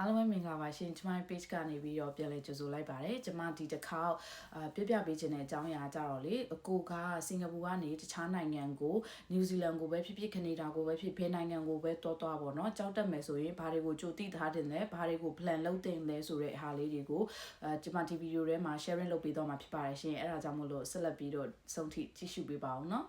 အားလုံးပဲမင်္ဂလာပါရှင်ကျမရဲ့ page ကနေပြီးတော့ပြန်လဲကြိုဆိုလိုက်ပါတယ်ကျမဒီတစ်ခါအာပြပြပေးခြင်းတဲ့အကြောင်းအရာကြတော့လေအကိုကစင်ကာပူကနေတခြားနိုင်ငံကိုနယူးဇီလန်ကိုပဲဖြစ်ဖြစ်ကနေဒါကိုပဲဖြစ်ဘယ်နိုင်ငံကိုပဲတောသွားပေါ့နော်ကြောက်တက်မယ်ဆိုရင်ဘာတွေကိုကြိုတိထားတင်လဲဘာတွေကို plan လုပ်တင်လဲဆိုတဲ့အားလေးတွေကိုအာကျမဒီဗီဒီယိုထဲမှာ sharing လုပ်ပေးတော့မှာဖြစ်ပါတယ်ရှင်အဲ့ဒါကြောင့်မို့လို့ဆက်လက်ပြီးတော့စုံထိကြည့်ရှုပေးပါအောင်နော်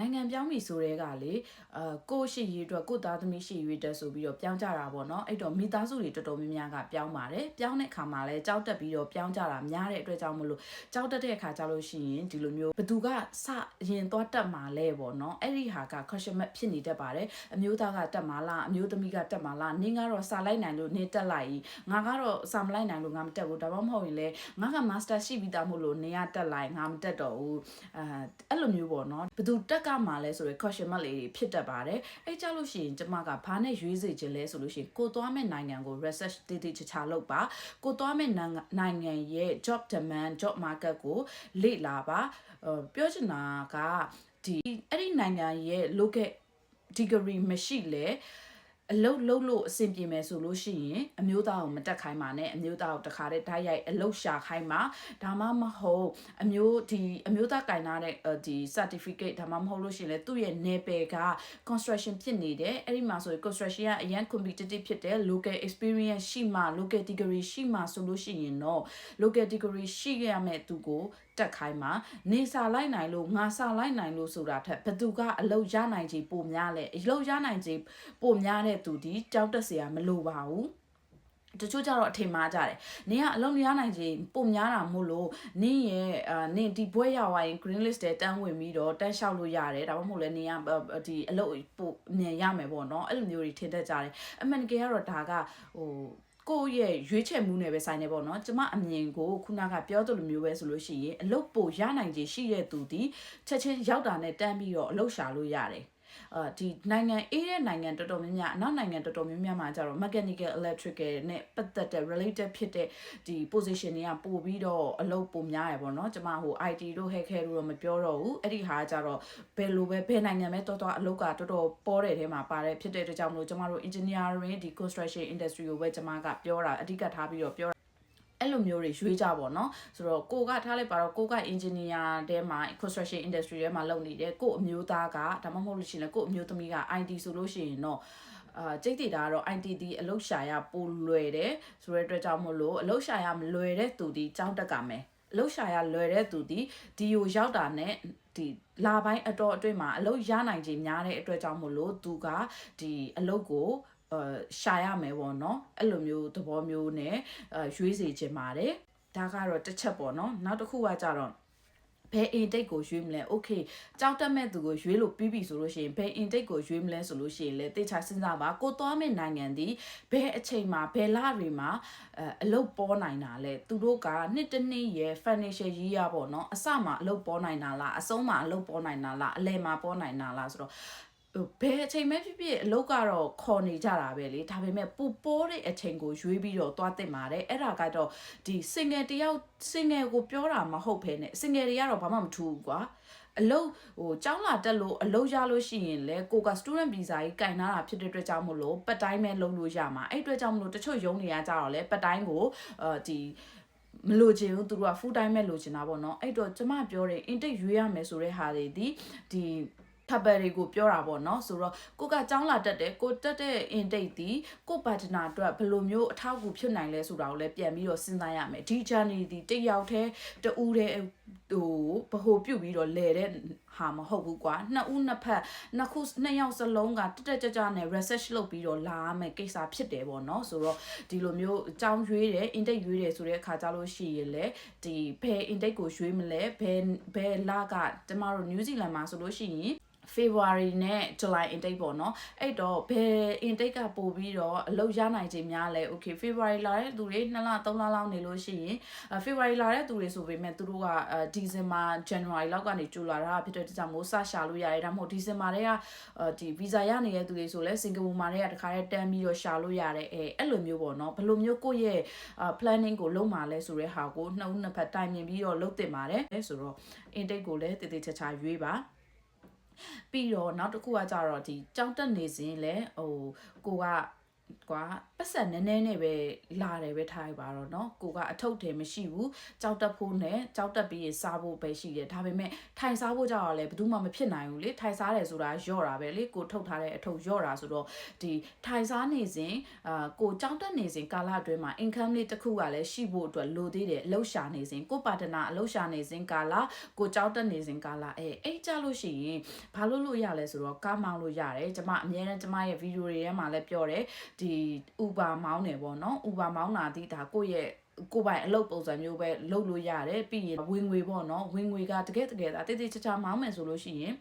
နိုင်ငံပြောင်းပြီဆိုတဲ့ကလေအာကိုရှိရေးအတွက်ကိုသားသမီးရှိရေးတက်ဆိုပြီးတော့ပြောင်းကြတာပေါ့နော်အဲ့တော့မိသားစုတွေတော်တော်များများကပြောင်းပါတယ်ပြောင်းတဲ့အခါမှာလဲကြောက်တက်ပြီးတော့ပြောင်းကြတာများတဲ့အတွက်ကြောင့်မလို့ကြောက်တက်တဲ့အခါကျလို့ရှိရင်ဒီလိုမျိုးဘသူကစရင်သွားတက်မှာလဲပေါ့နော်အဲ့ဒီဟာက question mark ဖြစ်နေတတ်ပါတယ်အမျိုးသားကတက်မှာလားအမျိုးသမီးကတက်မှာလားနင်းကတော့စာလိုက်နိုင်လို့နေတက်လိုက်ငါကတော့စာမလိုက်နိုင်လို့ငါမတက်ဘူးဒါမှမဟုတ်ရင်လဲငါက master ရှိပြီးသားမို့လို့နေရတက်လိုက်ငါမတက်တော့ဘူးအဲအဲ့လိုမျိုးပေါ့နော်ဘသူတက်ကမှာလဲဆိုရယ် question mark လေးတွေဖြစ်တတ်ပါတယ်အဲ့ကြလို့ရှိရင်ကျမကဘာနဲ့ရွေးစေခြင်းလဲဆိုလို့ရှိရင်ကိုသွားမဲ့နိုင်ငံကို research တည်တည်ချာချာလုပ်ပါကိုသွားမဲ့နိုင်ငံရဲ့ job demand job market ကိုလေ့လာပါပြောချင်တာကဒီအဲ့ဒီနိုင်ငံရဲ့ local degree မရှိလဲ အလုတ်လုံးလို့အဆင်ပြေမယ်ဆိုလို့ရှိရင်အမျိုးသားကိုမတက်ခိုင်းပါနဲ့အမျိုးသားကိုတခါတည်းဓာတ်ရိုက်အလုတ်ရှာခိုင်းပါဒါမှမဟုတ်အမျိုးဒီအမျိုးသားကင်ထားတဲ့ဒီ certificate ဒါမှမဟုတ်လို့ရှိရင်လည်းသူ့ရဲ့နယ်ပယ်က construction ဖြစ်နေတယ်အဲ့ဒီမှာဆိုရင် construction ကအရန် competitive ဖြစ်တယ် local experience ရှိမှ local degree ရှိမှဆိုလို့ရှိရင်တော့ local degree ရှိရမယ့်သူကို တက်ခိုင်းမှာနေစာလိုက်နိုင်လို့ငါစာလိုက်နိုင်လို့ဆိုတာထက်ဘသူကအလောက်ရနိုင်ချေပိုများလဲအလောက်ရနိုင်ချေပိုများတဲ့သူဒီကြောက်တက်စရာမလိုပါဘူးတချို့ကြတော့အထင်မှားကြတယ်။နင်ကအလုံးများနိုင်ချေပုံများတာမို့လို့နင်ရဲ့အာနင်ဒီဘွဲ့ရောက်ရင် green list တဲ့တန်းဝင်ပြီးတော့တန်းလျှောက်လို့ရတယ်။ဒါမှမဟုတ်လည်းနင်ကဒီအလုပ်ပို့မြန်ရမယ်ပေါ့နော်။အဲ့လိုမျိုးတွေထင်တတ်ကြတယ်။အမှန်တကယ်ကတော့ဒါကဟို ကိုယ့်ရဲ့ရွေးချယ်မှုနဲ့ပဲဆိုင်နေပေါ့နော်ကျမအမြင်ကိုခုနကပြောသလိုမျိုးပဲဆိုလို့ရှိရင်အလုတ်ပိုရနိုင်ခြင်းရှိတဲ့သူဒီချက်ချင်းရောက်တာနဲ့တန်းပြီးတော့အလုတ်ရှာလို့ရတယ် အာဒီနိုင်ငံအေးတဲ့နိုင်ငံတော်တော်များများအနောက်နိုင်ငံတော်တော်များများမှာကျတော့ mechanical electrical နဲ့ပတ်သက်တဲ့ related ဖြစ်တဲ့ဒီ position တွေကပို့ပြီးတော့အလုပ်ပိုများရယ်ပေါ့နော်ကျမဟို IT တို့ hacker တို့တော့မပြောတော့ဘူးအဲ့ဒီဟာကျတော့ဘယ်လိုပဲဘယ်နိုင်ငံပဲတော်တော်အလုပ်ကတော်တော်ပေါ်တဲ့ထဲမှာပါတယ်ဖြစ်တဲ့အတွက်ကြောင့်မလို့ကျမတို့ engineering ဒီ construction industry ကိုပဲကျမကပြောတာအဓိကထားပြီးတော့ပြော အဲ့လိုမျိုးတွေရွေးကြပါတော့ဆိုတော့ကိုကထားလိုက်ပါတော့ကိုက engineer တဲမှာ construction industry ထဲမှာလုပ်နေတယ်ကိုအမျိုးသားကဒါမှမဟုတ်လို့ရှိရင်ကိုအမျိုးသမီးက IT ဆိုလို့ရှိရင်တော့အာကျိတ်တီတာကတော့ ITD အလုတ်ရှာရပိုလွယ်တယ်ဆိုတဲ့အတွက်ကြောင့်မို့လို့အလုတ်ရှာရမလွယ်တဲ့သူဒီကြောင်းတက်ကမယ်အလုတ်ရှာရလွယ်တဲ့သူဒီဒီကိုရောက်တာနဲ့ဒီလာပိုင်းအတော်အတွင်းမှာအလုတ်ရနိုင်ခြင်းများတဲ့အတွက်ကြောင့်မို့လို့သူကဒီအလုတ်ကို အာရှာရမယ်ပေါ့နော်အဲ့လိုမျိုးသဘောမျိုးနဲ့အာရွေးစေခြင်းပါတယ်ဒါကတော့တစ်ချက်ပေါ့နော်နောက်တစ်ခုကကြတော့ဘယ် intake ကိုရွေးမလဲ okay ကြောက်တက်မဲ့သူကိုရွေးလို့ပြီးပြီဆိုလို့ရှိရင်ဘယ် intake ကိုရွေးမလဲဆိုလို့ရှိရင်လေတေချာစဉ်းစားပါကိုသွားမဲ့နိုင်ငံဒီဘယ်အချိန်မှာဘယ်လတွေမှာအအလုပ်ပေါ်နိုင်တာလဲသူတို့ကနှစ်တစ်နှစ်ရဲ့ financial year ပေါ့နော်အစမှာအလုပ်ပေါ်နိုင်တာလားအဆုံးမှာအလုပ်ပေါ်နိုင်တာလားအလယ်မှာပေါ်နိုင်တာလားဆိုတော့ ဘယ်အချိန်မှဖြစ်ဖြစ်အလုပ်ကတော့ခေါ်နေကြတာပဲလေဒါပေမဲ့ပူပေါ်တဲ့အချိန်ကိုရွေးပြီးတော့သွားတင်ပါတယ်အဲ့ဒါကတော့ဒီ single တယောက် single ကိုပြောတာမဟုတ်ဘဲနဲ့ single တွေကတော့ဘာမှမထူဘူးကွာအလုပ်ဟိုကျောင်းလာတက်လို့အလုပ်ရလို့ရှိရင်လေကိုက student visa ကြီးကင်ထားတာဖြစ်တဲ့အတွက်ကြောင့်မို့လို့ပတ်တိုင်းပဲလုပ်လို့ရမှာအဲ့အတွက်ကြောင့်မို့လို့တချို့ရုံးတွေကကြတော့လေပတ်တိုင်းကိုအာဒီမလို့ချင်ဘူးသူတို့က full time ပဲလိုချင်တာပေါ့နော်အဲ့တော့ကျမပြောတယ် intake ရွေးရမယ်ဆိုတဲ့ဟာတွေဒီဒီ ထပ်ပယ်တွေကိုပြောတာပေါ့နော်ဆိုတော့ကိုကចောင်းလာတက်တယ်ကိုတက်တဲ့ intake ဒီကိုပါတနာအတွက်ဘယ်လိုမျိုးအထောက်အကူဖြစ်နိုင်လဲဆိုတာကိုလည်းပြန်ပြီးတော့စဉ်းစားရမယ်ဒီ journey ဒီတယောက်တည်းတူးတဲ့ဟိုဘဟိုပြုတ်ပြီးတော့လဲတဲ့ဟာမဟုတ်ဘူးကွာနှစ်ဦးနှစ်ဖက်နှစ်ခုနှစ်ယောက်စလုံးကတက်တက်ကြကြနဲ့ research လုပ်ပြီးတော့လာမယ်ကိစ္စဖြစ်တယ်ပေါ့နော်ဆိုတော့ဒီလိုမျိုးအကြောင်းရွေးတယ် intake ရွေးတယ်ဆိုတဲ့အခါကြလို့ရှိရင်လေဒီဘယ် intake ကိုရွေးမလဲဘယ်ဘယ်လကကျမတို့ New Zealand မှာဆိုလို့ရှိရင် February နဲ့ July intake ပေါ့နော်အဲ့တော့ဘယ် intake ကပို့ပြီးတော့အလုပ်ရနိုင်ခြင်းများလဲ okay February လာတဲ့သူတွေ2လ3လလောက်နေလို့ရှိရင် February လာတဲ့သူတွေဆိုပေမဲ့သူတို့က December January လောက်ကနေကြိုလာတာဖြစ်တဲ့ကြောင့်မို့စရှာလို့ရတယ်ဒါမှမဟုတ် December တွေကဒီ visa ရနေတဲ့သူတွေဆိုလဲစင်ကာပူမှာတွေကတခါတည်းတန်းပြီးတော့ရှာလို့ရတယ်အဲအဲ့လိုမျိုးပေါ့နော်ဘယ်လိုမျိုးကိုယ့်ရဲ့ planning ကိုလုပ်မှာလဲဆိုတဲ့ဟာကိုနှစ်ဦးနှစ်ဖက်တိုင်မြင်ပြီးတော့လုပ်တင်ပါတယ်ဆိုတော့ intake ကိုလည်းတည်တည်ချာချာရွေးပါ ပြီးတော့နောက်တစ်ခုကကြတော့ဒီကြောင်းတက်နေစဉ်လဲဟိုကိုက ကွာပတ်ဆက်နည်းနည်းနဲ့ပဲလာတယ်ပဲထားရပါတော့เนาะကိုကအထုပ်တယ်မရှိဘူးကြောက်တက်ဖို့နဲ့ကြောက်တက်ပြီးရင်စားဖို့ပဲရှိတယ်ဒါပေမဲ့ထိုင်စားဖို့ကြောက်ရလဲဘယ်သူမှမဖြစ်နိုင်ဘူးလေထိုင်စားတယ်ဆိုတာယော့တာပဲလေကိုထုတ်ထားတဲ့အထုပ်ယော့တာဆိုတော့ဒီထိုင်စားနေစဉ်အာကိုကြောက်တက်နေစဉ်ကာလအတွင်းမှာ income လေးတစ်ခုကလည်းရှိဖို့အတွက်လိုသေးတယ်အလုပ်ရှာနေစဉ်ကိုပါတနာအလုပ်ရှာနေစဉ်ကာလကိုကြောက်တက်နေစဉ်ကာလအဲအဲ့ကြလို့ရှိရင်ဘာလို့လို့ရလဲဆိုတော့ကားမောင်းလို့ရတယ်ကျမအများနဲ့ကျမရဲ့ဗီဒီယိုတွေထဲမှာလည်းပြောတယ် ဒီ Uber မောင်းတယ်ပေါ့နော် Uber မောင်းတာဒီဒါကိုယ့်ရဲ့ကိုယ်ပိုင်အလုပ်ပုံစံမျိုးပဲလုပ်လို့ရတယ်ပြီးရင်ဝင်ငွေပေါ့နော်ဝင်ငွေကတကယ်တကယ်ဒါတိတိကျကျမောင်းမယ်ဆိုလို့ရှိရင်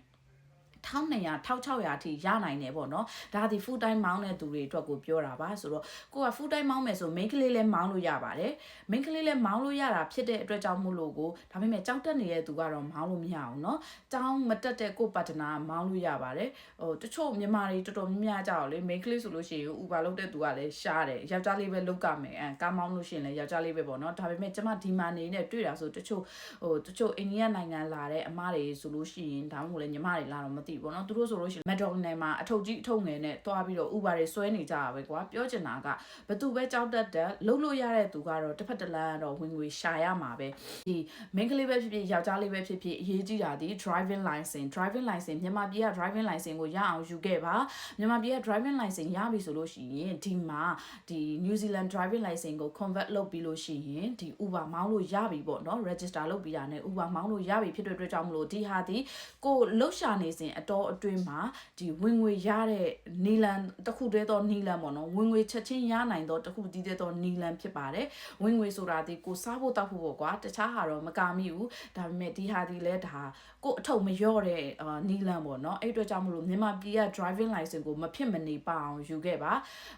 1200 1600အထိရနိုင်တယ်ပေါ့နော်ဒါဒီ full time မောင်းတဲ့သူတွေအတွက်ကိုပြောတာပါဆိုတော့ကိုက full time မောင်းမယ်ဆို main ကလေးလည်းမောင်းလို့ရပါတယ် main ကလေးလည်းမောင်းလို့ရတာဖြစ်တဲ့အတွက်ကြောင့်မို့လို့ကိုဒါပေမဲ့ကြောက်တက်နေတဲ့သူကတော့မောင်းလို့မရအောင်เนาะကြောင်းမတက်တဲ့ကိုပါတနာမောင်းလို့ရပါတယ်ဟိုတချို့မြန်မာတွေတော်တော်များများကြောက်လေ main ကလေးဆိုလို့ရှိရင် Uber လုပ်တဲ့သူကလည်းရှားတယ်ယောက်ျားလေးပဲလုပ်ကမယ်အဲကားမောင်းလို့ရှိရင်လည်းယောက်ျားလေးပဲပေါ့เนาะဒါပေမဲ့ကျမဒီမာနေနဲ့တွေ့တာဆိုတချို့ဟိုတချို့အိန္ဒိယနိုင်ငံလာတဲ့အမားတွေဆိုလို့ရှိရင်ဒါမှမဟုတ်လည်းညီမတွေလာတော့မ သိဘူးပေါ့နော်သူတို့ဆိုလို့ရှိရင်မက်ဒိုနယ်မှာအထုပ်ကြီးအထုပ်ငယ်နဲ့တွားပြီးတော့ဥပါတွေဆွဲနေကြတာပဲကွာပြောချင်တာကဘသူပဲကြောက်တတ်တယ်လှုပ်လို့ရတဲ့သူကတော့တစ်ဖက်တစ်လမ်းကတော့ဝင်ငွေရှာရမှာပဲဒီမိန်းကလေးပဲဖြစ်ဖြစ်ယောက်ျားလေးပဲဖြစ်ဖြစ်အရေးကြီးတာဒီ driving license driving license မြန်မာပြည်က driving license ကိုရအောင်ယူခဲ့ပါမြန်မာပြည်က driving license ရပြီဆိုလို့ရှိရင်ဒီမှာဒီ New Zealand driving license ကို convert လုပ်ပြီးလို့ရှိရင်ဒီ Uber မောင်းလို့ရပြီပေါ့နော် register လုပ်ပြီးတာနဲ့ Uber မောင်းလို့ရပြီဖြစ်တဲ့အတွက်ကြောင့်မလို့ဒီဟာဒီကိုလှုပ်ရှားနေစဉ်အတော်အတွင်းမှာဒီဝင်ငွေရတဲ့နီလန်တစ်ခုတည်းသောနီလန်ပေါ့နော်ဝင်ငွေချက်ချင်းရနိုင်သောတစ်ခုတည်းသောနီလန်ဖြစ်ပါတယ်ဝင်ငွေဆိုတာဒီကိုစားဖို့တောက်ဖို့ပေါ့ကွာတခြားဟာတော့မကမိဘူးဒါပေမဲ့ဒီဟာဒီလဲဒါကိုအထုပ်မလျော့တဲ့အာနီလန်ပေါ့နော်အဲ့အတွက်ကြောင့်မလို့မြန်မာပြည်က driving license ကိုမဖြစ်မနေပါအောင်ယူခဲ့ပါ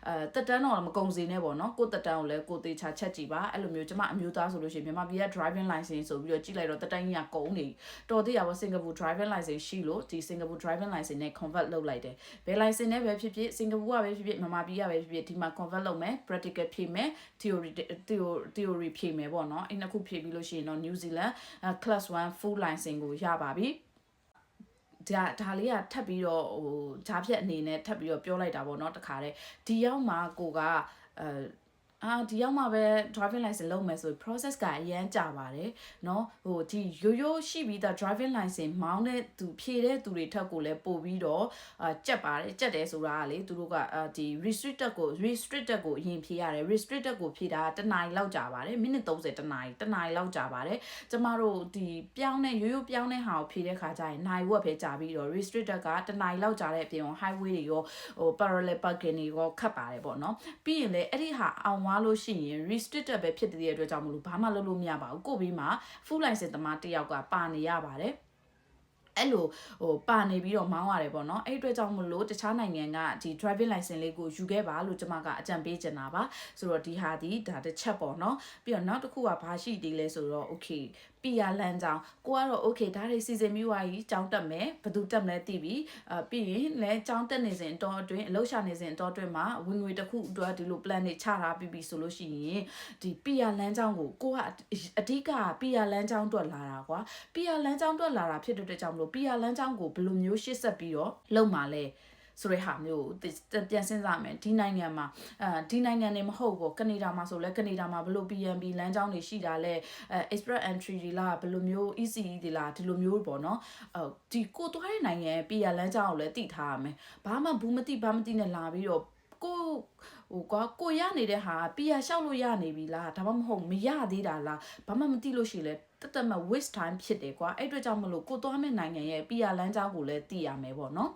အဲတက်တန်းတော့မကုန်စေနဲ့ပေါ့နော်ကိုတက်တန်းကိုလည်းကိုသေးချာချက်ကြည့်ပါအဲ့လိုမျိုးကျမအမျိုးသားဆိုလို့ရှိရင်မြန်မာပြည်က driving license ဆိုပြီးတော့ကြည့်လိုက်တော့တက်တန်းကြီးကကုန်နေတော်သေးရပါစင်ကာပူ driving license ရှိလို့ဒီစင်ကာပူ driving license နဲ့ convert လုပ်လိုက်တယ်ဘယ် license နဲ့ပဲဖြစ်ဖြစ်စင်ကာပူကပဲဖြစ်ဖြစ်မြန်မာပြည်ကပဲဖြစ်ဖြစ်ဒီမှာ convert လုပ်မယ် practical ဖြည့်မယ် theory theory ဖြည့်မယ်ပေါ့နော်အဲ့နှစ်ခုဖြည့်ပြီးလို့ရှိရင်တော့ New Zealand class 1 full license ကိုရပါပြီဒါဒါလေးကထပ်ပြီးတော့ဟိုဂျားဖြက်အနေနဲ့ထပ်ပြီးတော့ပြောလိုက်တာပေါ့เนาะတခါတည်းဒီရောက်မှာကိုကအဲ အာဒီရောက်မှပဲ driving license လုပ်မယ်ဆို process ကအရန်ကြာပါတယ်เนาะဟိုဒီရိုးရိုးရှိပြီးသား driving license မောင်းတဲ့သူဖြည့်တဲ့သူတွေထက်ကိုလည်းပို့ပြီးတော့အာကြက်ပါတယ်ကြက်တယ်ဆိုတာကလေသူတို့ကအာဒီ restricted ကို restricted ကိုအရင်ဖြည့်ရတယ် restricted ကိုဖြည့်တာတနားရီလောက်ကြာပါတယ်မိနစ်30တနားရီတနားရီလောက်ကြာပါတယ်ကျမတို့ဒီပြောင်းတဲ့ရိုးရိုးပြောင်းတဲ့ဟာကိုဖြည့်တဲ့ခါကျရင်နိုင်ဝက်ပဲကြာပြီးတော့ restricted ကတနားရီလောက်ကြာတဲ့အပြင် highway တွေရောဟို parallel parking တွေရောခတ်ပါတယ်ပေါ့နော်ပြီးရင်လည်းအဲ့ဒီဟာအောင် သွားလို့ရှိရင် restricted ပဲဖြစ်တဲ့အတွက်ကြောင့်မလို့ဘာမှလုပ်လို့မရပါဘူးကိုပြီးမှ full license သမားတစ်ယောက်ကပါနေရပါတယ် အဲ့လိုဟိုပါနေပြီးတော့မောင်းရတယ်ပေါ့နော်အဲ့အတွက်ကြောင့်မလို့တခြားနိုင်ငံကဒီ driving license လေးကိုယူခဲ့ပါလို့ကျွန်မကအကြံပေးချင်တာပါဆိုတော့ဒီဟာဒီဒါတစ်ချက်ပေါ့နော်ပြီးတော့နောက်တစ်ခုကဘာရှိသေးလဲဆိုတော့ okay ပီယာလန်ကြောင်ကိုကတော့ okay ဒါတွေစီစဉ်ပြီးွားကြီးကြောင်းတက်မယ်ဘသူတက်မလဲသိပြီအာပြီးရင်လည်းကြောင်းတက်နေစဉ်အတော်အတွင်းအလုပ်ရှာနေစဉ်အတော်အတွင်းမှာဝင်ငွေတစ်ခုအတွက်ဒီလို plan တွေချထားပြီးပြီဆိုလို့ရှိရင်ဒီပီယာလန်ကြောင်ကိုကိုကအဓိကပီယာလန်ကြောင်အတွက်လာတာကွာပီယာလန်ကြောင်အတွက်လာတာဖြစ်တဲ့အတွက်ကြောင့်မလို့ပီယာလန်ကြောင်ကိုဘယ်လိုမျိုးရှေ့ဆက်ပြီးတော့လုံမှာလဲဆိုတဲ့ဟာမျိုးပြန်စဉ်းစားမယ်ဒီနိုင်ငံမှာအဲဒီနိုင်ငံနေမဟုတ်ဘူးကနေဒါမှာဆိုလဲကနေဒါမှာဘလို့ PNB လမ်းကြောင်းတွေရှိတာလဲအဲ express entry တွေလားဘလို့မျိုး ECE တွေလားဒီလိုမျိုးပေါ့နော်အဲဒီကိုသွားတဲ့နိုင်ငံ PR လမ်းကြောင်းကိုလည်းသိထားရမယ်ဘာမှဘူးမသိဘာမသိနဲ့လာပြီးတော့ကိုဟိုကွာကိုရနေတဲ့ဟာပီယာလျှောက်လို့ရနေပြီလားဒါမှမဟုတ်မရသေးတာလားဘာမှမသိလို့ရှိလဲ တတ်တမ waste time ဖြစ်တယ်ကွာအဲ့အတွက်ကြောင့်မလို့ကိုသွားမယ့်နိုင်ငံရဲ့ပီယာလမ်းကြောင်းကိုလည်းသိရမယ်ပေါ့နော်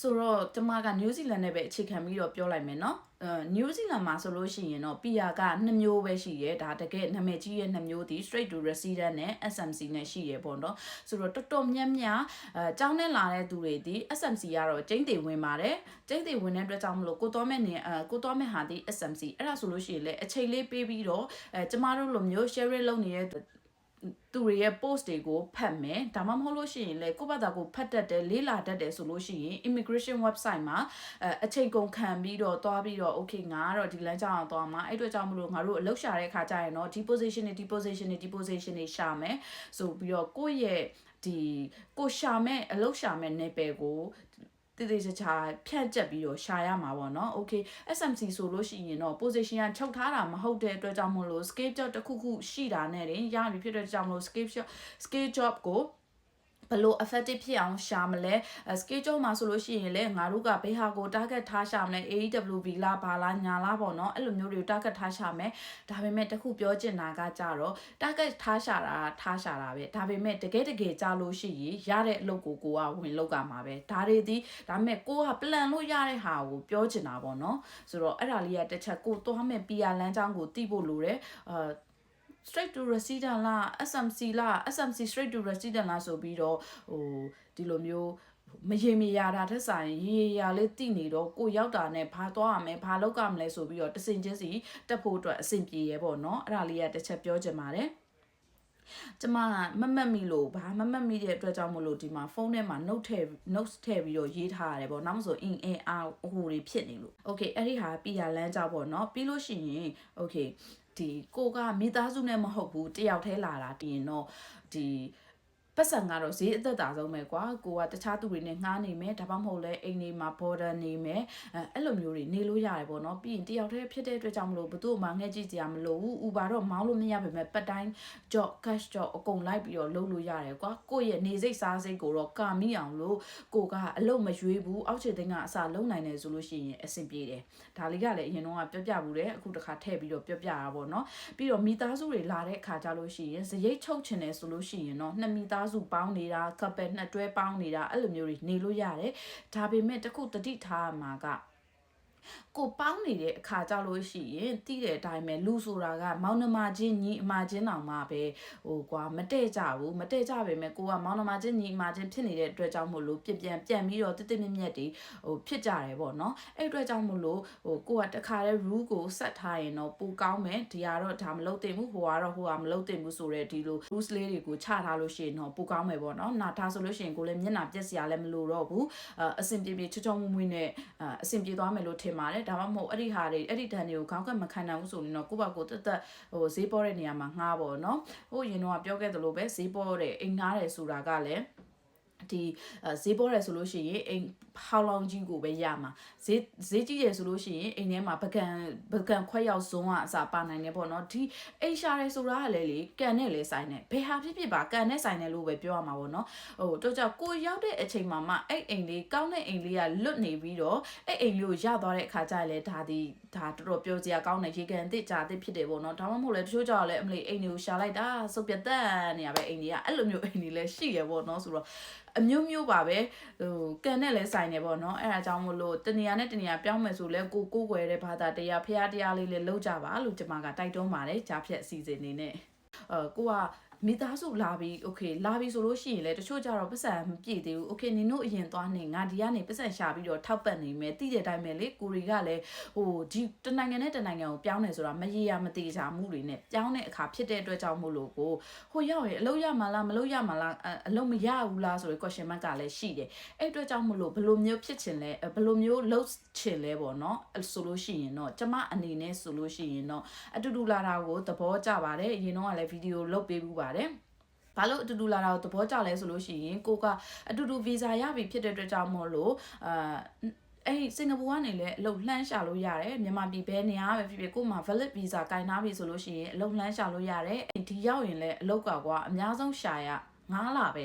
ဆိုတော့ကျမကနယူးဇီလန်နဲ့ပဲအခြေခံပြီးတော့ပြောလိုက်မယ်နော်အဲ နယူးဇီလန်မှာဆိုလို့ရှိရင်တော့ PR က2မျိုးပဲရှိရဲဒါတကယ်နာမည်ကြီးရဲ့2မျိုးဒီ straight to resident နဲ့ SMC နဲ့ရှိရဲပေါ့နော်ဆိုတော့တော်တော်များများအဲကျောင်းနဲ့လာတဲ့သူတွေဒီ SMC ကတော့ကျင်းတေဝင်ပါတယ်ကျင်းတေဝင်တဲ့အတွက်ကြောင့်မလို့ကိုတော်မဲ့နေအဲကိုတော်မဲ့ဟာဒီ SMC အဲ့ဒါဆိုလို့ရှိရင်လည်းအချိန်လေးပေးပြီးတော့အဲကျမတို့လိုမျိုး share လုပ်နေတဲ့ သူတွေရဲ့ post တွေကိုဖတ်မယ်ဒါမှမဟုတ်လို့ရှိရင်လေကိုယ့်ဘာသာကိုဖတ်တတ်တယ်လေးလာတတ်တယ်ဆိုလို့ရှိရင် immigration website မှာအအချိန်ကုန်ခံပြီးတော့သွားပြီးတော့ okay ငါကတော့ဒီလမ်းကြောင်းအောင်သွားမှာအဲ့အတွက်ကြောင့်မလို့ငါတို့အလုပ်ရှာတဲ့ခါကျရင်တော့ deposition တွေ deposition တွေ deposition တွေရှာမယ်ဆိုပြီးတော့ကိုယ့်ရဲ့ဒီကိုရှာမဲ့အလုပ်ရှာမဲ့ ਨੇ ပယ်ကို တတည်တည်ချာချာဖြန့်ကျက်ပြီးတော့ရှာရမှာပေါ့နော် okay SMC ဆိုလို့ရှိရင်တော့ position ကချုပ်ထားတာမဟုတ်တဲ့အတွက်ကြောင့်မို့လို့ scale job တစ်ခုခုရှိတာနဲ့တင်ရပြီဖြစ်တဲ့ကြောင့်မို့လို့ scale job scale job ကို ဘလို့ effective ဖြစ်အောင်ရှာမလဲ schedule မှာဆိုလို့ရှိရင်လည်းငါတို့ကဘေးဟာကို target ထားရှာမလဲ AEWB လားဘာလားညာလားပေါ့နော်အဲ့လိုမျိုးတွေကို target ထားရှာမယ်ဒါပေမဲ့တခုပြောချင်တာကကြတော့ target ထားရှာတာထားရှာတာပဲဒါပေမဲ့တကယ်တကယ်ကြားလို့ရှိရင်ရတဲ့အလုပ်ကိုကိုကဝင်လောက်ကမှာပဲဒါတွေဒီဒါပေမဲ့ကိုက plan လို့ရတဲ့ဟာကိုပြောချင်တာပေါ့နော်ဆိုတော့အဲ့ဒါလေးကတစ်ချက်ကိုသွားမဲ့ PR လမ်းကြောင်းကိုတိဖို့လိုတယ်အာ straight to resident လား SMC လား SMC straight to resident လားဆိုပြီးတော့ဟိုဒီလိုမျိုးမရေမရတာထက်ဆိုင်ရေရရလေးတိနေတော့ကိုရောက်တာနဲ့ဘာသွားရမလဲဘာလောက်ကမလဲဆိုပြီးတော့တစင်ချင်းစီတက်ဖို့အတွက်အဆင်ပြေရဲပေါ့နော်အဲ့ဒါလေးကတစ်ချက်ပြောချင်ပါတယ်ကျမကမမတ်မိလို့ဘာမမတ်မိတဲ့အတွက်ကြောင့်မလို့ဒီမှာဖုန်းထဲမှာ note ထည့် notes ထည့်ပြီးတော့ရေးထားရတယ်ပေါ့နောက်မှဆို in in out ဟိုတွေဖြစ်နေလို့ okay အဲ့ဒီဟာပြရလမ်းကြောက်ပေါ့နော်ပြီးလို့ရှိရင် okay ဒီကိုကမိသားစုနဲ့မဟုတ်ဘူးတယောက်တည်းလာတာတည်ရင်တော့ဒီ ပတ်စံကတော့ဈေးအသက်တာဆုံးပဲကွာကိုကတခြားသူတွေနဲ့ငှားနေမယ်ဒါမှမဟုတ်လဲအိမ်နေမှာ border နေမယ်အဲအဲ့လိုမျိုးတွေနေလို့ရတယ်ပေါ့နော်ပြီးရင်တယောက်တည်းဖြစ်တဲ့အတွက်ကြောင့်မလို့ဘသူ့မှငှက်ကြည့်ကြရမလို့ဘူး Uber တော့မောင်းလို့မရပါပဲပတ်တိုင်း job cash job အကုန်လိုက်ပြီးတော့လုပ်လို့ရတယ်ကွာကိုယ့်ရဲ့နေစိတ်စားစိတ်ကိုတော့ကာမိအောင်လို့ကိုကအလုပ်မရွေးဘူးအောက်ခြေသိန်းကအစလုံးနိုင်တယ်ဆိုလို့ရှိရင်အဆင်ပြေတယ်ဒါလေးကလည်းအရင်တော့ပြောပြဘူးတယ်အခုတခါထည့်ပြီးတော့ပြောပြတာပေါ့နော်ပြီးတော့မိသားစုတွေလာတဲ့အခါကြလို့ရှိရင်ဇရိတ်ချုပ်ချင်တယ်ဆိုလို့ရှိရင်တော့နှစ်မိသားစုပေါင်းနေတာ couple နှစ်တွဲပေါင်းနေတာအဲ့လိုမျိုးတွေနေလို့ရတယ်ဒါပေမဲ့တခုတတိထားရမှာကကိုပေါင်းနေတဲ့အခါကြလို့ရှိရင်တိတဲ့အတိုင်းပဲလူဆိုတာကမောင်နှမချင်းညီအမချင်းတောင်မှပဲဟိုကွာမတည့်ကြဘူးမတည့်ကြပေမဲ့ကိုကမောင်နှမချင်းညီအမချင်းဖြစ်နေတဲ့အတွက်ကြောင့်မို့လို့ပြပြန်ပြန်ပြီးတော့တိတိမြက်မြက်တွေဟိုဖြစ်ကြတယ်ပေါ့နော်အဲ့အတွက်ကြောင့်မို့လို့ဟိုကိုကတခါတည်း rule ကို set ထားရင်တော့ပိုကောင်းမယ်ဒီကတော့ဒါမလုပ်သင့်ဘူးဟိုကတော့ဟိုကမလုပ်သင့်ဘူးဆိုတော့ဒီလို rules လေးတွေကိုချထားလို့ရှိရင်တော့ပိုကောင်းမယ်ပေါ့နော်နာထားဆိုလို့ရှိရင်ကိုလည်းမျက်နှာပြက်စရာလည်းမလိုတော့ဘူးအအဆင်ပြေပြေချောချောမွေ့မွေ့နဲ့အဆင်ပြေသွားမယ်လို့ထင်ပါတယ်ဒါမှမဟုတ်အဲ့ဒီဟာတွေအဲ့ဒီတန်တွေကိုခေါင်းကမခံနိုင်ဘူးဆိုရင်တော့ကိုယ့်ဘက်ကိုတက်တက်ဟိုဈေးပေါ်တဲ့နေရာမှာငှားပေါ့နော်ဟိုရင်တော့ပြောခဲ့သလိုပဲဈေးပေါ်တဲ့အိမ်ငှားတယ်ဆိုတာကလည်း ဒီဈေးပေါ်တယ်ဆိုလို့ရှိရင်အိမ်ဟောင်းလောင်ကြီးကိုပဲရမှာဈေးဈေးကြီးတယ်ဆိုလို့ရှိရင်အိမ်ထဲမှာပကံပကံခွက်ရောက်ဇုံကအစာပါနိုင်တယ်ပေါ့နော်ဒီအိမ်ရှာတယ်ဆိုတာကလည်းလေကန်နဲ့လေဆိုင်တယ်ဘယ်ဟာဖြစ်ဖြစ်ပါကန်နဲ့ဆိုင်တယ်လို့ပဲပြောရမှာပေါ့နော်ဟိုတော့ကြောင့်ကိုရောက်တဲ့အချိန်မှာမှအဲ့အိမ်လေးကောင်းတဲ့အိမ်လေးကလွတ်နေပြီးတော့အဲ့အိမ်လေးကိုရသွားတဲ့အခါကျရင်လေဒါဒီဒါတော်တော်ပြောစရာကောင်းတဲ့ရေကန်တစ်ကြာတစ်ဖြစ်တယ်ပေါ့နော်ဒါမှမဟုတ်လေတချို့ကြောင့်လည်းအမလီအိမ်တွေကိုရှာလိုက်တာစုပ်ပြတ်တက်နေရပဲအိမ်တွေကအဲ့လိုမျိုးအိမ်တွေလည်းရှိရပေါ့နော်ဆိုတော့အမျိုးမျိုးပါပဲဟိုကန်နဲ့လဲဆိုင်နေပေါ့နော်အဲ့ဒါကြောင့်မို့လို့တနေရာနဲ့တနေရာပြောင်းမယ်ဆိုလဲကိုကိုကိုွယ်တဲ့ဘာသာတရားဖះတရားလေးလေးလောက်ကြပါလို့ကျွန်မကတိုက်တွန်းပါတယ်ကြားဖြတ်အစီအစဉ်နေနဲ့အဲကိုက မိသားစုလာပြီးโอเคလာပြီးဆိုလို့ရှိရင်လည်းတချို့ကြတော့ပတ်စံမပြည့်သေးဘူးโอเคနင်တို့အရင်သွားနေငါဒီကနေပတ်စံရှာပြီးတော့ထောက်ပတ်နေမယ်တိတဲ့အတိုင်းပဲလေကိုရီကလည်းဟိုဒီတနိုင်ငံနဲ့တနိုင်ငံကိုပြောင်းနေဆိုတာမရေရမသေးချာမှုတွေနဲ့ပြောင်းတဲ့အခါဖြစ်တဲ့အတွက်ကြောင့်မို့လို့ကိုဟိုရောက်ရင်အလုပ်ရမှာလားမလုပ်ရမှာလားအလုပ်မရဘူးလားဆိုတဲ့ question mark ကလည်းရှိတယ်အဲ့အတွက်ကြောင့်မို့လို့ဘယ်လိုမျိုးဖြစ်ချင်လဲဘယ်လိုမျိုးလုပ်ချင်လဲပေါ့နော်ဆိုလို့ရှိရင်တော့ကျမအနေနဲ့ဆိုလို့ရှိရင်တော့အတူတူလာတာကိုသဘောကျပါတယ်အရင်တော့ကလည်းဗီဒီယိုလုပ်ပေးဘူးပါ တယ်ဘာလို့အတူတူလာတာကိုသဘောကျလဲဆိုလို့ရှိရင်ကိုကအတူတူဗီဇာရပြီဖြစ်တဲ့အတွက်ကြောင့်မို့လို့အာအဲ့စင်ကာပူကနေလည်းအလုပ်လှမ်းရှာလို့ရတယ်မြန်မာပြည်ဘဲနေရာပဲဖြစ်ဖြစ်ကို့မှာ valid visa ကင်ထားပြီဆိုလို့ရှိရင်အလုပ်လှမ်းရှာလို့ရတယ်ဒီရောက်ရင်လည်းအလုပ်ကကွာအများဆုံးရှာရ9လပဲ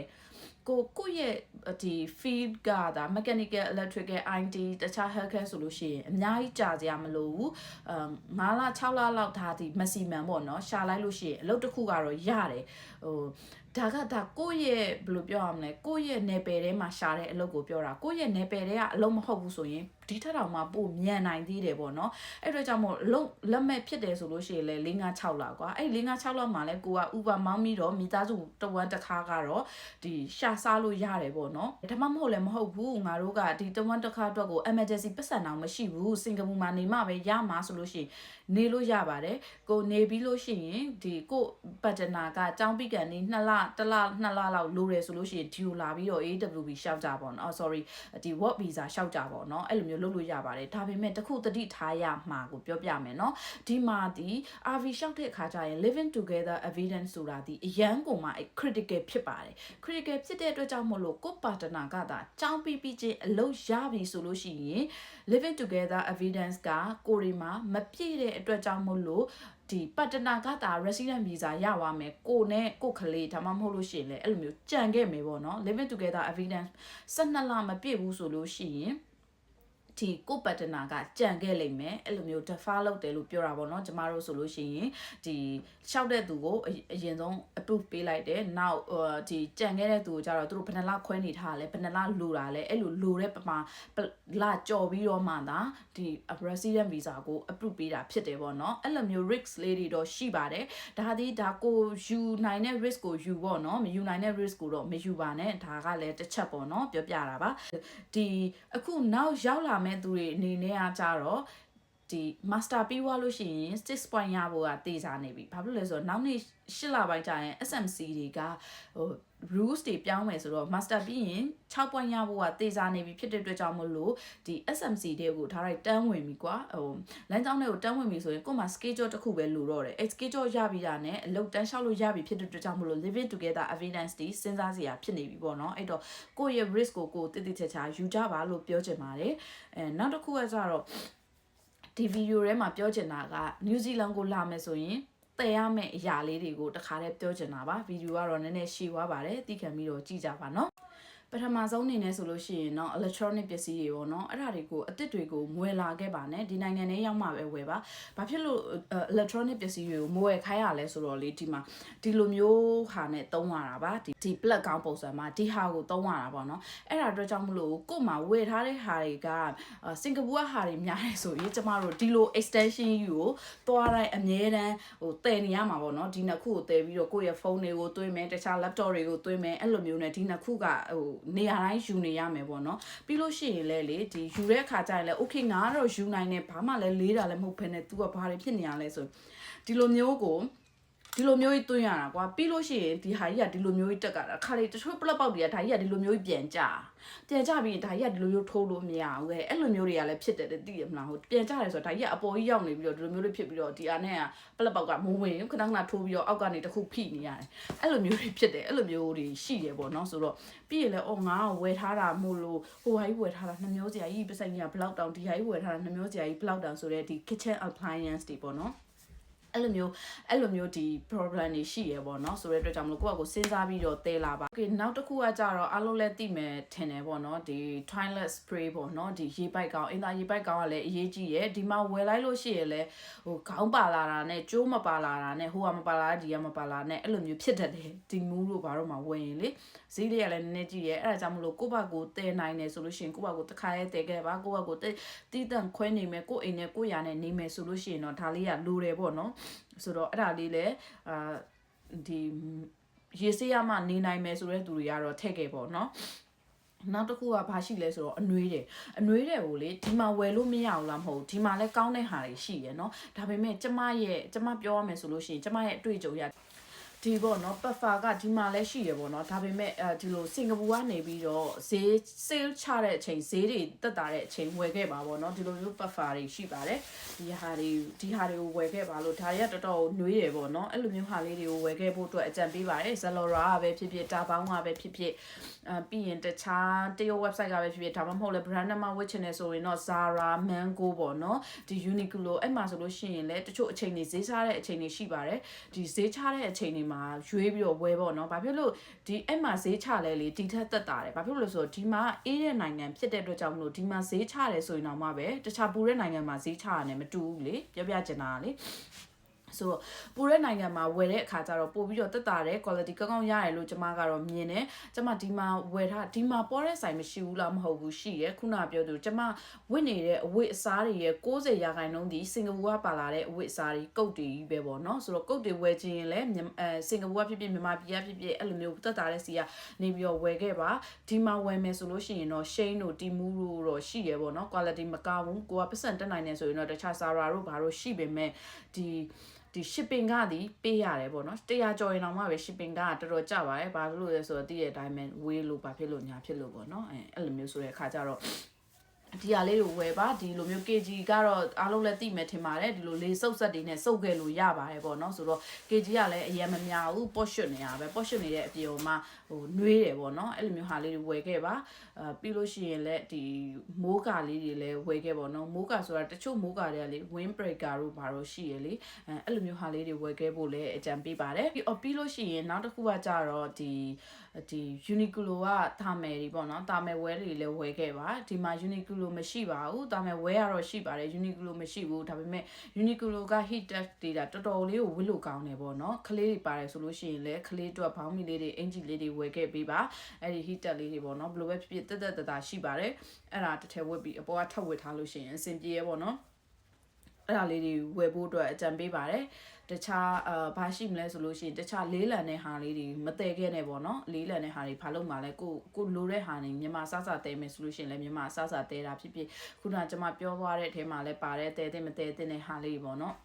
ကိုကိုရဲ့ဒီ field ကဒါ mechanical electrical IT တခြား healthcare ဆိုလို့ရှိရင်အများကြီးကြာစရာမလိုဘူးအမ်9လ6လလောက်ဒါဒီ maximum ပေါ့နော်ရှာလိုက်လို့ရှိရင်အလုပ်တစ်ခုကတော့ရတယ်ဟိုဒါကဒါကိုယ့်ရဲ့ဘယ်လိုပြောရမလဲကိုယ့်ရဲ့နယ်ပယ်ထဲမှာရှာတဲ့အလုပ်ကိုပြောတာကိုယ့်ရဲ့နယ်ပယ်ထဲကအလုပ်မဟုတ်ဘူးဆိုရင်ဒီထက်တောင်မှပိုမြန်နိုင်သေးတယ်ပေါ့နော်အဲ့တော့ကြောင့်မို့လုံလက်မဲ့ဖြစ်တယ်ဆိုလို့ရှိရင်လေ၄၅6လောက်ကွာအဲ့၄၅6လောက်မှာလဲကိုက Uber မောင်းပြီးတော့မိသားစုတဝမ်းတစ်ခါကတော့ဒီရှာစားလို့ရတယ်ပေါ့နော်ဒါမှမဟုတ်လည်းမဟုတ်ဘူးငါတို့ကဒီတဝမ်းတစ်ခါအတွက်ကို emergency ပတ်စံအောင်မရှိဘူးစင်ကာပူမှာနေမှပဲရမှာဆိုလို့ရှိရင်နေလို့ရပါတယ်ကိုနေပြီးလို့ရှိရင်ဒီကိုပတ်တနာကចောင်းပိကန်နေ2လတစ်လနှစ်လလောက်လိုတယ်ဆိုလို့ရှိရင်ဒီကိုလာပြီးတော့ AWB ရှောက်ကြပါတော့။ sorry ဒီ work visa ရှောက်ကြပါတော့။အဲ့လိုမျိုးလုပ်လို့ရပါတယ်။ဒါပေမဲ့တခုတတိထားရမှာကိုပြောပြမယ်နော်။ဒီမှာဒီ RV ရှောက်တဲ့အခါကျရင် living together evidence ဆိုတာဒီအရန်ကိုမှ critical ဖြစ်ပါတယ်။ critical ဖြစ်တဲ့အတွက်ကြောင့်မို့လို့ကို partner ကသာကြောင်းပြီးပြီးချင်းအလုပ်ရပြီဆိုလို့ရှိရင် living together evidence ကကိုရီမှာမပြည့်တဲ့အတွက်ကြောင့်မို့လို့ဒီပတ်တနာကတာ resident visa ရပါမယ်ကိုနဲ့ကိုခလေးဒါမှမဟုတ်လို့ရှိရင်လည်းအဲ့လိုမျိုးကြံခဲ့မယ်ပေါ့နော် living together evidence 12လမပြည့်ဘူးဆိုလို့ရှိရင် ဒီကိုပတ်တနာကကြံခဲ့လိမ့်မယ်အဲ့လိုမျိုး defer လုပ်တယ်လို့ပြောတာပေါ့နော်ကျမတို့ဆိုလို့ရှိရင်ဒီလျှောက်တဲ့သူကိုအရင်ဆုံး approve ပေးလိုက်တယ်နောက်ဒီကြံခဲ့တဲ့သူကိုကြတော့သူတို့ဘယ်နှလခွဲနေထားလဲဘယ်နှလလိုတာလဲအဲ့လိုလိုတဲ့ပမာလာကြော်ပြီးတော့မှသာဒီ resident visa ကို approve ပေးတာဖြစ်တယ်ပေါ့နော်အဲ့လိုမျိုး risk လေးတွေတော့ရှိပါတယ်ဒါသည်ဒါကိုယူနိုင်တဲ့ risk ကိုယူပေါ့နော်မယူနိုင်တဲ့ risk ကိုတော့မယူပါနဲ့ဒါကလည်းတစ်ချက်ပေါ့နော်ပြောပြတာပါဒီအခုနောက်ရောက်လာမဲ့သူတွေအနေနဲ့ကကြတော့ ဒီ master ပြီးသွားလို့ရှိရင်6 point ရဖို့ကတေးစားနေပြီဘာဖြစ်လို့လဲဆိုတော့နောက်နေ့8လပိုင်းကျရင် SMC တွေကဟို rules တွေပြောင်းမယ်ဆိုတော့ master ပြီးရင်6 point ရဖို့ကတေးစားနေပြီဖြစ်တဲ့အတွက်ကြောင့်မလို့ဒီ SMC တွေကိုထားလိုက်တန်းဝင်ပြီကွာဟိုလမ်းကြောင်းတွေကိုတန်းဝင်ပြီဆိုရင်ကို့မှာ schedule တစ်ခုပဲလိုတော့တယ်အဲ schedule ရပြီတာနဲ့အလုပ်တန်းလျှောက်လို့ရပြီဖြစ်တဲ့အတွက်ကြောင့်မလို့ living together evidence တွေစဉ်းစားစရာဖြစ်နေပြီပေါ့နော်အဲ့တော့ကိုယ့်ရဲ့ risk ကိုကိုတိတိကျကျယူကြပါလို့ပြောချင်ပါတယ်အဲနောက်တစ်ခုကကျတော့ ဒီဗီဒီယိုထဲမှာပြောချင်တာကနယူးဇီလန်ကိုလာမယ်ဆိုရင်တည်ရမယ့်အရာလေးတွေကိုတခါတည်းပြောချင်တာပါဗီဒီယိုကတော့နည်းနည်းရှည်သွားပါတယ်သိခံပြီးတော့ကြည့်ကြပါနော် ပထမဆုံးအနေနဲ့ဆိုလို့ရှိရင်เนาะ electronic ပစ္စည်းတွေပေါ့เนาะအဲ့ဒါတွေကိုအစ်စ်တွေကိုမွေလာခဲ့ပါနဲ့ဒီနိုင်ငံထဲရောက်မှပဲဝယ်ပါဘာဖြစ်လို့ electronic ပစ္စည်းတွေကိုမွေခိုင်းရလဲဆိုတော့လေဒီမှာဒီလိုမျိုးဟာနဲ့တုံးရတာပါဒီဒီ plug ကောင်းပုံစံမှာဒီဟာကိုတုံးရတာပေါ့เนาะအဲ့ဒါအတွက်ကြောင့်မလို့ကို့မှာဝယ်ထားတဲ့ဟာတွေကစင်ကာပူကဟာတွေများတယ်ဆိုရင်ကျမတို့ဒီလို extension ယူကိုသွားတိုင်းအမြဲတမ်းဟိုတည်နေရမှာပေါ့เนาะဒီနှစ်ခုကိုတည်ပြီးတော့ကိုယ့်ရဲ့ဖုန်းတွေကိုသွင်းမယ်တခြား laptop တွေကိုသွင်းမယ်အဲ့လိုမျိုးနဲ့ဒီနှစ်ခုကဟို နေရာတိုင်းယူနေရမယ်ပေါ့နော်ပြီးလို့ရှိရင်လည်းလေဒီယူတဲ့အခါကျရင်လည်း okay ငါကတော့ယူနိုင်တယ်ဘာမှလည်းလေးတာလည်းမဟုတ်ဘဲနဲ့ तू ကဘာတွေဖြစ်နေရလဲဆိုဒီလိုမျိုးကို ဒီလိုမျိုးကြီးတွင်းရတာကွာပြီးလို့ရှိရင်ဒီဟာကြီးကဒီလိုမျိုးကြီးတက်ကတာခါလေတချို့ပလက်ပေါက်တွေကဒါကြီးကဒီလိုမျိုးကြီးပြန်ကြပြန်ကြပြီးဒါကြီးကဒီလိုမျိုးထိုးလို့မရဘူးလေအဲ့လိုမျိုးတွေကလည်းဖြစ်တယ်သိရမလားဟိုပြန်ကြတယ်ဆိုတော့ဒါကြီးကအပေါ်ကြီးရောက်နေပြီးတော့ဒီလိုမျိုးလေးဖြစ်ပြီးတော့ဒီအားနဲ့ကပလက်ပေါက်ကမိုးဝင်ခဏခဏထိုးပြီးတော့အောက်ကနေတစ်ခုဖိနေရတယ်အဲ့လိုမျိုးတွေဖြစ်တယ်အဲ့လိုမျိုးတွေရှိတယ်ပေါ့နော်ဆိုတော့ပြီးရင်လည်းအော်ငါကဝယ်ထားတာမို့လို့ဟိုဟာကြီးဝယ်ထားတာနှမျိုးစရာကြီးပစိတ်ကြီးကဘလောက်တောင်ဒီဟာကြီးဝယ်ထားတာနှမျိုးစရာကြီးဘလောက်တောင်ဆိုတဲ့ဒီ kitchen appliance တွေပေါ့နော် အဲ့လိုမျိုးအဲ့လိုမျိုးဒီ problem တွေရှိရပေါ့နော်ဆိုတဲ့အတွက်ကြောင့်မလို့ကိုယ့်အကိုစဉ်းစားပြီးတော့တဲလာပါ။ Okay နောက်တစ်ခုကကြတော့အားလုံးလည်းသိမယ်ထင်တယ်ပေါ့နော်ဒီ toilet spray ပေါ့နော်ဒီရေပိုက်ကောင်အင်တာရေပိုက်ကောင်ကလည်းအရေးကြီးရယ်ဒီမှာဝယ်လိုက်လို့ရှိရယ်လဲဟိုခေါင်းပါလာတာနဲ့ကျိုးမပါလာတာနဲ့ဟိုကမပါလာဒီကမပါလာနဲ့အဲ့လိုမျိုးဖြစ်တတ်တယ်ဒီမူးလို့ဘာလို့မှဝယ်ရင်လေဈေးလေးကလည်းနည်းနည်းကြီးရယ်အဲ့ဒါကြောင့်မလို့ကိုယ့်ဘက်ကိုတဲနိုင်တယ်ဆိုလို့ရှိရင်ကိုယ့်ဘက်ကိုတစ်ခါရဲတဲခဲ့ပါကိုယ့်ဘက်ကိုတီးတန့်ခွဲနေမယ်ကိုယ့်အိမ်နဲ့ကိုယ့်ယာနဲ့နေမယ်ဆိုလို့ရှိရင်တော့ဒါလေးကလိုတယ်ပေါ့နော်ဆိုတော့အဲ့ဒါလေးလည်းအာဒီရေစေးရမှနေနိုင်မယ်ဆိုတဲ့သူတွေကတော့ထည့်ခဲ့ပေါ့နော်နောက်တစ်ခုကဘာရှိလဲဆိုတော့အနှွေးတယ်အနှွေးတယ်ကိုလေဒီမှာဝယ်လို့မရဘူးလားမဟုတ်ဒီမှာလည်းကောင်းတဲ့ဟာတွေရှိရယ်နော်ဒါပေမဲ့ကျမရဲ့ကျမပြောရမယ်ဆိုလို့ရှိရင်ကျမရဲ့အတွေ့အကြုံရ ဒီပေါ့နော်ပတ်ဖာကဒီမှာလည်းရှိရပေါ့နော်ဒါပေမဲ့အဲဒီလိုစင်ကာပူကနေပြီးတော့ဈေး sale ချတဲ့အချိန်ဈေးတွေတက်တာတဲ့အချိန်ဝယ်ခဲ့ပါပေါ့နော်ဒီလိုမျိုးပတ်ဖာတွေရှိပါတယ်ဒီဟာတွေဒီဟာတွေကိုဝယ်ခဲ့ပါလို့ဒါတွေကတော်တော်နှွေးရပေါ့နော်အဲ့လိုမျိုးဟာလေးတွေကိုဝယ်ခဲ့ဖို့အတွက်အကြံပေးပါတယ် Zalora ကပဲဖြစ်ဖြစ်တာပေါင်းကပဲဖြစ်ဖြစ်အပြီးရင်တခြားတရုတ် website ကပဲဖြစ်ဖြစ်ဒါမှမဟုတ်လဲ brand မှာဝတ်ချင်နေဆိုရင်တော့ Zara Mango ပေါ့နော်ဒီ Uniqlo အဲ့မှာဆိုလို့ရှိရင်လည်းတချို့အချိန်တွေဈေးချတဲ့အချိန်တွေရှိပါတယ်ဒီဈေးချတဲ့အချိန်တွေမှာရွေးပြီးတော့ဝယ်ပေါ့နော်ဘာဖြစ်လို့ဒီအဲ့မှာဈေးချလဲလေဒီထက်သက်တာတယ်ဘာဖြစ်လို့လဲဆိုတော့ဒီမှာအေးတဲ့နိုင်ငံဖြစ်တဲ့အတွက်ကြောင့်မလို့ဒီမှာဈေးချတယ်ဆိုရင်တော့မှပဲတခြားပူတဲ့နိုင်ငံမှာဈေးချရတယ်မတူဘူးလေပြောပြချင်တာလေ ဆိုတော့ပူတဲ့နိုင်ငံမှာဝယ်တဲ့အခါကျတော့ပို့ပြီးတော့တက်တာတဲ့ quality ကောင်းကောင်းရတယ်လို့ကျမကတော့မြင်တယ်ကျမဒီမှာဝယ်ထားဒီမှာပေါ်တဲ့ဆိုင်မရှိဘူးလားမဟုတ်ဘူးရှိရခုနပြောသူကျမဝတ်နေတဲ့အဝတ်အစားတွေရဲ့60ရာခိုင်နှုန်းဒီစင်ကာပူကပါလာတဲ့အဝတ်အစားတွေကုတ်တွေကြီးပဲပေါ့နော်ဆိုတော့ကုတ်တွေဝယ်ခြင်းရင်လည်းအဲစင်ကာပူကဖြစ်ဖြစ်မြန်မာပြည်ကဖြစ်ဖြစ်အဲ့လိုမျိုးတက်တာတဲ့စီကနေပြီးတော့ဝယ်ခဲ့ပါဒီမှာဝယ်မယ်ဆိုလို့ရှိရင်တော့ shane တို့တီမူတို့တော့ရှိရပေါ့နော် quality မကောင်းဘူးကိုကပတ်စံတက်နိုင်နေဆိုရင်တော့တခြား Zara တို့ဘာတို့ရှိပေမဲ့ဒီ ဒီ shipping ကဒီပေးရတယ်ပေါ့နော်100ကျော်ရင်တော့မှပဲ shipping ကတော်တော်ကျပါတယ်ဘာလို့လဲဆိုတော့တည့်ရဲ့ diamond ဝေးလို့ဘာဖြစ်လို့ညာဖြစ်လို့ပေါ့နော်အဲအဲ့လိုမျိုးဆိုတဲ့အခါကျတော့ ဒီဟာလေးကိုဝယ်ပါဒီလိုမျိုး kg ကတော့အားလုံးလည်းသိမယ်ထင်ပါတယ်ဒီလိုလေးစုပ်ဆက်တွေနဲ့စုပ်ခဲ့လို့ရပါတယ်ပေါ့နော်ဆိုတော့ kg ကလည်းအရင်မများဘူး pot shot နေရပဲ pot shot နေတဲ့အပြင်မှာဟိုနှွေးတယ်ပေါ့နော်အဲ့လိုမျိုးဟာလေးတွေဝယ်ခဲ့ပါအာပြီးလို့ရှိရင်လည်းဒီမိုးကာလေးတွေလည်းဝယ်ခဲ့ပေါ့နော်မိုးကာဆိုတာတချို့မိုးကာတွေကလေ wind breaker တို့ဘာလို့ရှိရလေအဲအဲ့လိုမျိုးဟာလေးတွေဝယ်ခဲ့ဖို့လည်းအကြံပေးပါတယ်ပြီးတော့ပြီးလို့ရှိရင်နောက်တစ်ခုကကြတော့ဒီ ဒီ Uniqlo ကတာမယ်တွေပေါ့နော်တာမယ်ဝဲတွေလည်းဝယ်ခဲ့ပါဒီမှာ Uniqlo မရှိပါဘူးတာမယ်ဝဲကတော့ရှိပါတယ် Uniqlo မရှိဘူးဒါပေမဲ့ Uniqlo က heat tech တွေဒါတော်တော်လေးကိုဝစ်လို့ကောင်းတယ်ပေါ့နော်ကလေးတွေပါတယ်ဆိုလို့ရှိရင်လည်းကလေးတို့ဘောင်းမီလေးတွေအင်ဂျီလေးတွေဝယ်ခဲ့ပေးပါအဲ့ဒီ heat tech လေးတွေပေါ့နော်ဘယ်လိုပဲဖြစ်ဖြစ်တက်တက်တတာရှိပါတယ်အဲ့ဒါတစ်ထည်ဝတ်ပြီးအပေါ်ကထပ်ဝတ်ထားလို့ရှိရင်အဆင်ပြေရပေါ့နော် အဲ့ဒါလေးတွေဝယ်ဖို့အတွက်အကြံပေးပါတယ်တခြားအာဘာရှိမလဲဆိုလို့ရှိရင်တခြားလေးလံတဲ့ဟာလေးတွေမတည်ခဲ့နဲ့ပေါ့နော်လေးလံတဲ့ဟာတွေဘာလို့မှလဲကိုကိုလိုတဲ့ဟာတွေမြန်မာစစတဲမယ်ဆိုလို့ရှိရင်လည်းမြန်မာစစတဲတာဖြစ်ဖြစ်ခုနကကျွန်မပြောသွားတဲ့အထဲမှာလည်းပါတယ်တဲတဲ့မတဲတဲ့ဟာလေးတွေပေါ့နော်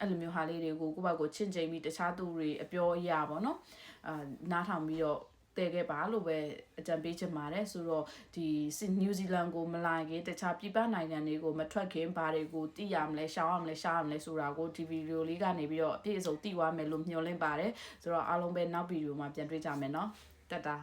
အဲ့လိုမျိုးဟာလေးတွေကိုကိုယ့်ဘက်ကိုချင့်ချိန်ပြီးတခြားသူတွေအပြောအရာပေါ့နော်အာနားထောင်ပြီးတော့ တည်ခဲ့ပါလို့ပဲအကြံပေးချင်ပါတယ်ဆိုတော့ဒီနယူးဇီလန်ကိုမလာခင်တခြားပြည်ပနိုင်ငံတွေကိုမထွက်ခင်ဘာတွေကိုသိရမလဲရှောင်းရမလဲရှားရမလဲဆိုတာကိုဒီဗီဒီယိုလေးကနေပြီးတော့အပြည့်အစုံသိသွားမယ်လို့မျှော်လင့်ပါတယ်ဆိုတော့အားလုံးပဲနောက်ဗီဒီယိုမှာပြန်တွေ့ကြမယ်เนาะတက်တာ